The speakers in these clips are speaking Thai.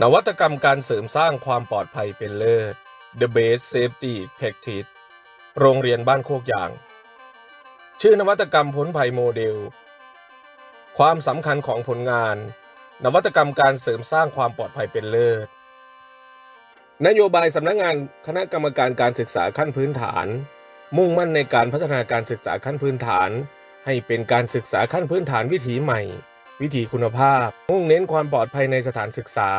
นวัตกรรมการเสริมสร้างความปลอดภัยเป็นเลิศ The Best Safety Practice โรงเรียนบ้านโคกยาง ชื่อนวัตกรรมพ้นภัยโมเดล ความสำคัญของผลงาน นวัตกรรมการเสริมสร้างความปลอดภัยเป็นเลิศ นโยบายสำนักงานคณะกรรมการการศึกษาขั้นพื้นฐาน มุ่งมั่นในการพัฒนาการศึกษาขั้นพื้นฐาน ให้เป็นการศึกษาขั้นพื้นฐานวิถีใหม่วิถีคุณภาพ มุ่งเน้นความปลอดภัยในสถานศึกษา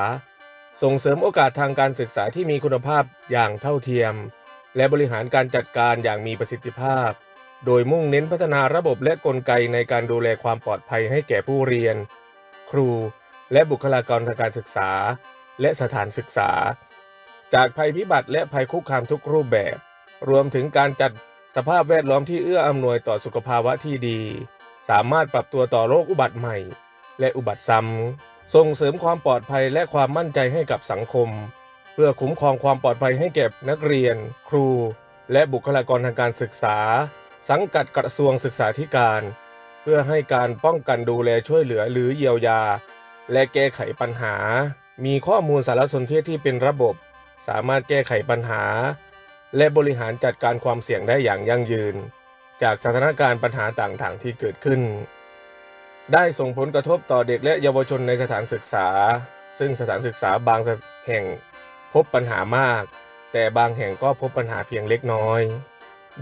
ส่งเสริมโอกาสทางการศึกษาที่มีคุณภาพอย่างเท่าเทียม และบริหารการจัดการอย่างมีประสิทธิภาพ โดยมุ่งเน้นพัฒนาระบบและกลไกในการดูแลความปลอดภัยให้แก่ผู้เรียน ครู และบุคลากรทางการศึกษา และสถานศึกษา จากภัยพิบัติและภัยคุกคามทุกรูปแบบ รวมถึงการจัดสภาพแวดล้อมที่เอื้ออำนวยต่อสุขภาวะที่ดี สามารถปรับตัวต่อโรคอุบัติใหม่ และอุบัติซ้ำ ส่งเสริมความปลอดภัยและความมั่นใจให้กับสังคม เพื่อคุ้มครองความปลอดภัยให้แก่นักเรียน ครู และบุคลากรทางการศึกษา สังกัดกระทรวงศึกษาธิการ เพื่อให้การป้องกันดูแลช่วยเหลือหรือเยียวยา และแก้ไขปัญหา มีข้อมูลสารสนเทศที่เป็นระบบ สามารถแก้ไขปัญหา และบริหารจัดการความเสี่ยงได้อย่างยั่งยืน จากสถานการณ์ปัญหาต่างๆ ที่เกิดขึ้น ได้ส่งผลกระทบต่อเด็กและเยาวชนในสถานศึกษา ซึ่งสถานศึกษาบางแห่งพบปัญหามาก แต่บางแห่งก็พบปัญหาเพียงเล็กน้อย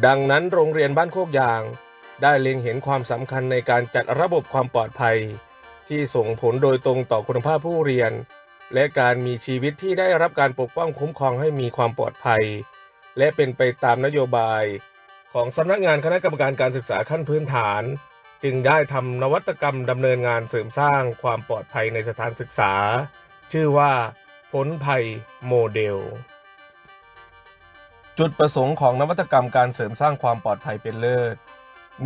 ดังนั้นโรงเรียนบ้านโคกยาง ได้เล็งเห็นความสำคัญในการจัดระบบความปลอดภัย ที่ส่งผลโดยตรงต่อคุณภาพผู้เรียน และการมีชีวิตที่ได้รับการปกป้องคุ้มครองให้มีความปลอดภัย และเป็นไปตามนโยบาย ของสำนักงานคณะกรรมการการศึกษาขั้นพื้นฐาน จึงได้ทำนวัตกรรมดำเนินงานเสริมสร้างความปลอดภัยในสถานศึกษา ชื่อว่าพ้นภัยโมเดล จุดประสงค์ของนวัตกรรมการเสริมสร้างความปลอดภัยเป็นเลิศ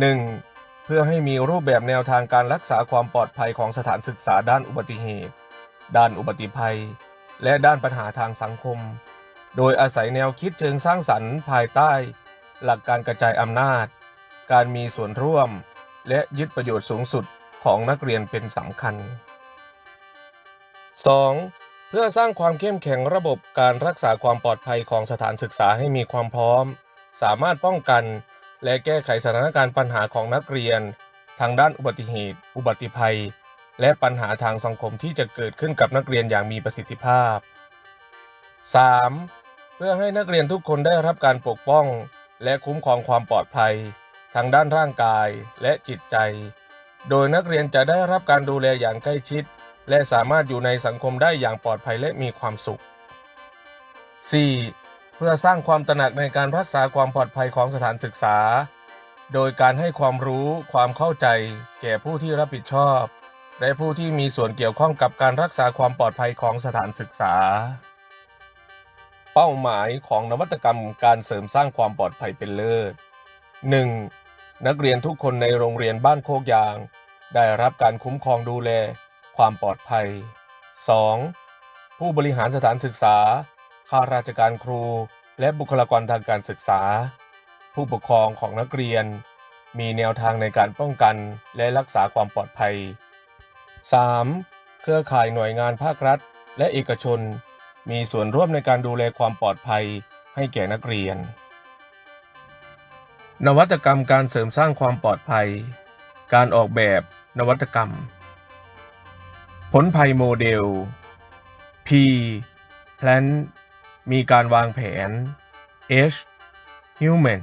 1. เพื่อให้มีรูปแบบแนวทางการรักษาความปลอดภัยของสถานศึกษาด้านอุบัติเหตุ ด้านอุบัติภัย และด้านปัญหาทางสังคม โดยอาศัยแนวคิดเชิงสร้างสรรค์ภายใต้ หลักการกระจายอำนาจ การมีส่วนร่วม และยึดประโยชน์สูงสุดของนักเรียนเป็นสำคัญ 2. เพื่อสร้างความเข้มแข็งระบบการรักษาความปลอดภัยของสถานศึกษาให้มีความพร้อม สามารถป้องกัน และแก้ไขสถานการณ์ปัญหาของนักเรียน ทางด้านอุบัติเหตุ อุบัติภัย และปัญหาทางสังคมที่จะเกิดขึ้นกับนักเรียนอย่างมีประสิทธิภาพ 3. เพื่อให้นักเรียนทุกคนได้รับการปกป้อง และคุ้มครองความปลอดภัย ทางด้านร่างกายและจิตใจ โดยนักเรียนจะได้รับการดูแลอย่างใกล้ชิด และสามารถอยู่ในสังคมได้อย่างปลอดภัยและมีความสุข 4. เพื่อสร้างความตระหนักในการรักษาความปลอดภัยของสถานศึกษา โดยการให้ความรู้ความเข้าใจ แก่ผู้ที่รับผิดชอบ และผู้ที่มีส่วนเกี่ยวข้องกับการรักษาความปลอดภัยของสถานศึกษา เป้าหมายของนวัตกรรมการเสริมสร้างความปลอดภัยเป็นเลิศ 1. นักเรียนทุกคนในโรงเรียนบ้านโคกยาง ได้รับการคุ้มครองดูแล ความปลอดภัย 2. ผู้บริหารสถานศึกษา ข้าราชการครู และบุคลากรทางการศึกษา ผู้ปกครองของนักเรียน มีแนวทางในการป้องกันและรักษาความปลอดภัย 3. เครือข่ายหน่วยงานภาครัฐ และเอกชน มีส่วนร่วมในการดูแลความปลอดภัยให้แก่นักเรียน นวัตกรรมการเสริมสร้างความปลอดภัย การออกแบบนวัตกรรม ผลภัยโมเดล P Plan มีการวางแผน H Human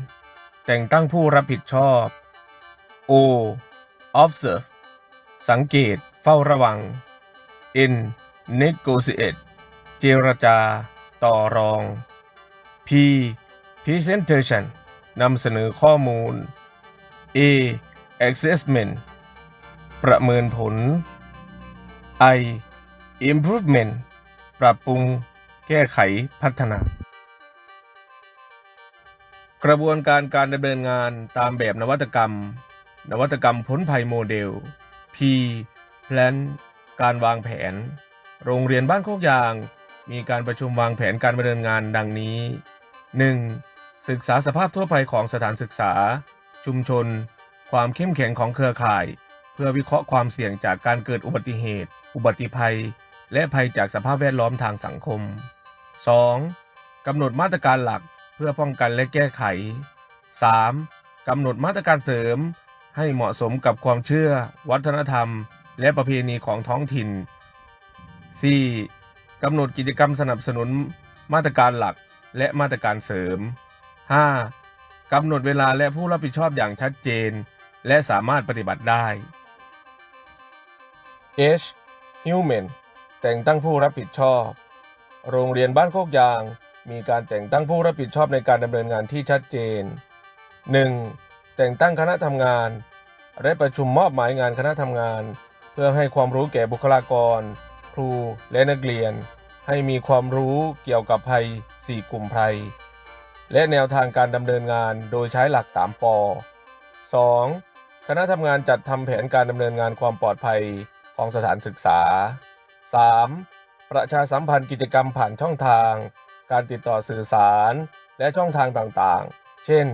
แต่งตั้งผู้รับผิดชอบ O Observe สังเกตเฝ้าระวัง N Negotiate เจรจา ต่อรอง P Presentation นำเสนอข้อมูล A Assessment ประเมินผล I Improvement ปรับปรุง แก้ไขพัฒนา กระบวนการการดำเนินงานตามแบบนวัตกรรม นวัตกรรมพ้นภัยโมเดล P Plan การวางแผน โรงเรียนบ้านโคกยาง มีการประชุมวางแผนการดำเนินงานดังนี้ 1. ศึกษาสภาพทั่วไปของสถานศึกษา ชุมชน ความเข้มแข็งของเครือข่าย เพื่อวิเคราะห์ความเสี่ยงจากการเกิดอุบัติเหตุ อุบัติภัย และภัยจากสภาพแวดล้อมทางสังคม 2. กำหนดมาตรการหลักเพื่อป้องกันและแก้ไข 3. กำหนดมาตรการเสริม ให้เหมาะสมกับความเชื่อ วัฒนธรรม และประเพณีของท้องถิ่น 4. กำหนดกิจกรรมสนับสนุนมาตรการหลักและมาตรการเสริม 5. กำหนดเวลาและผู้รับผิดชอบอย่างชัดเจน และสามารถปฏิบัติได้ H Human แต่งตั้งผู้รับผิดชอบ โรงเรียนบ้านโคกยาง มีการแต่งตั้งผู้รับผิดชอบในการดำเนินงานที่ชัดเจน 1. แต่งตั้งคณะทำงาน และประชุมมอบหมายงานคณะทำงาน เพื่อให้ความรู้แก่บุคลากร ครูและนักเรียน ให้มีความรู้เกี่ยวกับภัย 4 กลุ่มภัย และแนวทางการดำเนินงานโดยใช้หลัก 3 ป 2. คณะทำงานจัดทำแผนการดำเนินงานความปลอดภัยของสถานศึกษา 3. ประชาสัมพันธ์กิจกรรมผ่านช่องทาง การติดต่อสื่อสาร และช่องทางต่างๆ เช่น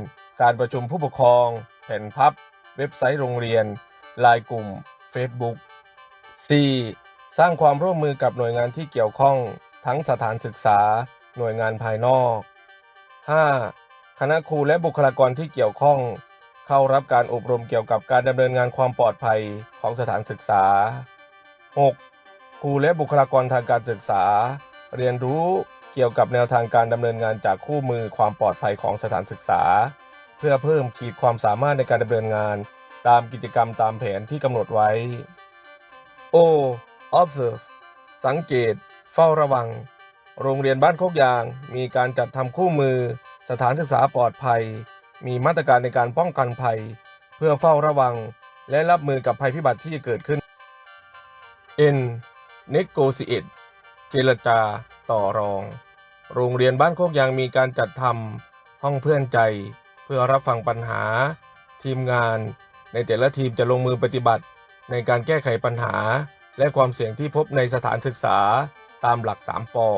การประชุมผู้ปกครอง แผ่นพับ เว็บไซต์โรงเรียนไลน์กลุ่ม Facebook C สร้างความร่วมมือกับหน่วยงานที่เกี่ยวข้อง ทั้งสถานศึกษา หน่วยงานภายนอก 5. คณะครูและบุคลากรที่เกี่ยวข้อง เข้ารับการอบรมเกี่ยวกับการดำเนินงานความปลอดภัยของสถานศึกษา 6. ครูและบุคลากรทางการศึกษา เรียนรู้เกี่ยวกับแนวทางการดำเนินงานจากคู่มือความปลอดภัยของสถานศึกษา เพื่อเพิ่มขีดความสามารถในการดำเนินงาน ตามกิจกรรมตามแผนที่กำหนดไว้ O observe สังเกต เฝ้าระวัง โรงเรียนบ้านโคกยาง มีการจัดทำคู่มือ สถานศึกษาปลอดภัย มีมาตรการในการป้องกันภัย เพื่อเฝ้าระวัง และรับมือกับภัยพิบัติที่จะเกิดขึ้น N negotiate เจรจา ต่อรอง โรงเรียนบ้านโคกยางมีการจัดทำห้องเพื่อนใจ เพื่อรับฟังปัญหา ทีมงาน ในแต่ละทีมจะลงมือปฏิบัติ ในการแก้ไขปัญหา และความเสี่ยงที่พบในสถานศึกษาตามหลัก 3ปอ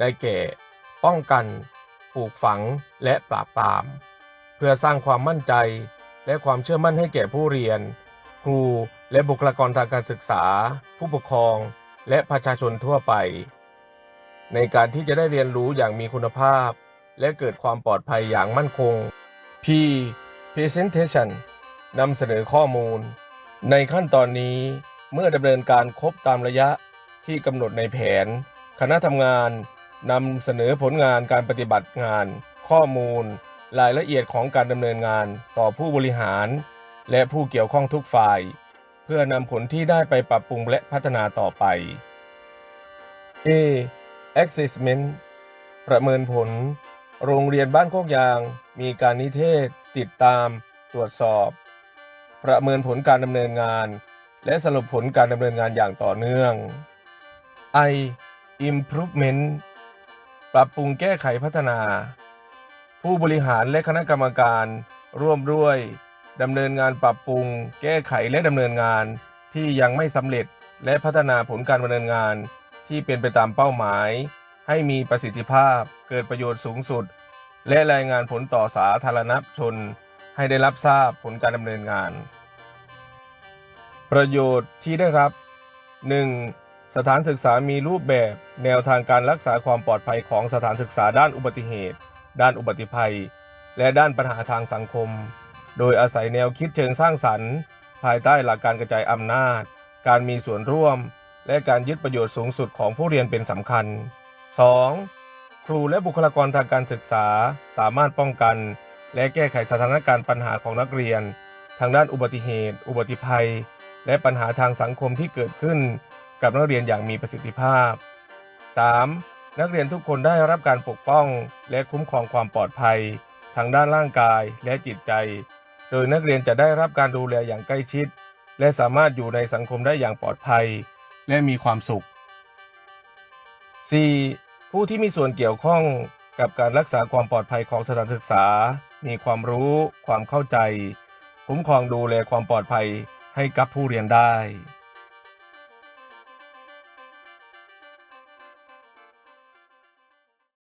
ได้แก่ ป้องกัน ปลูกฝังและปราบปราม เพื่อสร้างความมั่นใจ และความเชื่อมั่นให้แก่ผู้เรียน ครูและบุคลากรทางการศึกษา ผู้ปกครอง และประชาชนทั่วไป ในการที่จะได้เรียนรู้อย่างมีคุณภาพ และเกิดความปลอดภัยอย่างมั่นคง P Presentation นำเสนอข้อมูล ในขั้นตอนนี้เมื่อดำเนินการครบตามระยะที่กำหนดในแผน คณะทำงาน นำเสนอผลงานการปฏิบัติงาน ข้อมูล รายละเอียดของการดำเนินงานต่อผู้บริหาร และผู้เกี่ยวข้องทุกฝ่าย เพื่อนำผลที่ได้ไปปรับปรุงและพัฒนาต่อไป A Assessment ประเมินผล โรงเรียนบ้านโคกยาง มีการนิเทศ ติดตาม ตรวจสอบ ประเมินผลการดำเนินงาน และสรุปผลการดำเนินงานอย่างต่อเนื่อง I Improvement ปรับปรุงแก้ไขพัฒนา ผู้บริหารและคณะกรรมการร่วมด้วยดำเนินงานปรับปรุง แก้ไขและดำเนินงานที่ยังไม่สำเร็จและพัฒนาผลการดำเนินงานที่เป็นไปตามเป้าหมาย ให้มีประสิทธิภาพเกิดประโยชน์สูงสุด และรายงานผลต่อสาธารณชน ให้ได้รับทราบผลการดำเนินงาน ประโยชน์ที่ได้รับ 1. สถานศึกษามีรูปแบบแนวทางการรักษาความปลอดภัยของสถานศึกษาด้านอุบัติเหตุ ด้านอุบัติภัย และด้านปัญหาทางสังคม โดยอาศัยแนวคิดเชิงสร้างสรรค์ ภายใต้หลักการกระจายอำนาจ การมีส่วนร่วม และการยึดประโยชน์สูงสุดของผู้เรียนเป็นสำคัญ 2. ครูและบุคลากรทางการศึกษาสามารถป้องกัน และแก้ไขสถานการณ์ปัญหาของนักเรียน ทางด้านอุบัติเหตุ อุบัติภัย และปัญหาทางสังคมที่เกิดขึ้น กับนักเรียนอย่างมีประสิทธิภาพ 3. นักเรียนทุกคนได้รับการปกป้องและคุ้มครองความปลอดภัย ทางด้านร่างกายและจิตใจ โดยนักเรียนจะได้รับการดูแลอย่างใกล้ชิด และสามารถอยู่ในสังคมได้อย่างปลอดภัย และมีความสุข 4. ผู้ที่มีส่วนเกี่ยวข้องกับการรักษาความปลอดภัยของสถานศึกษา มีความรู้ ความเข้าใจ คุ้มครองดูแลความปลอดภัยให้กับผู้เรียนได้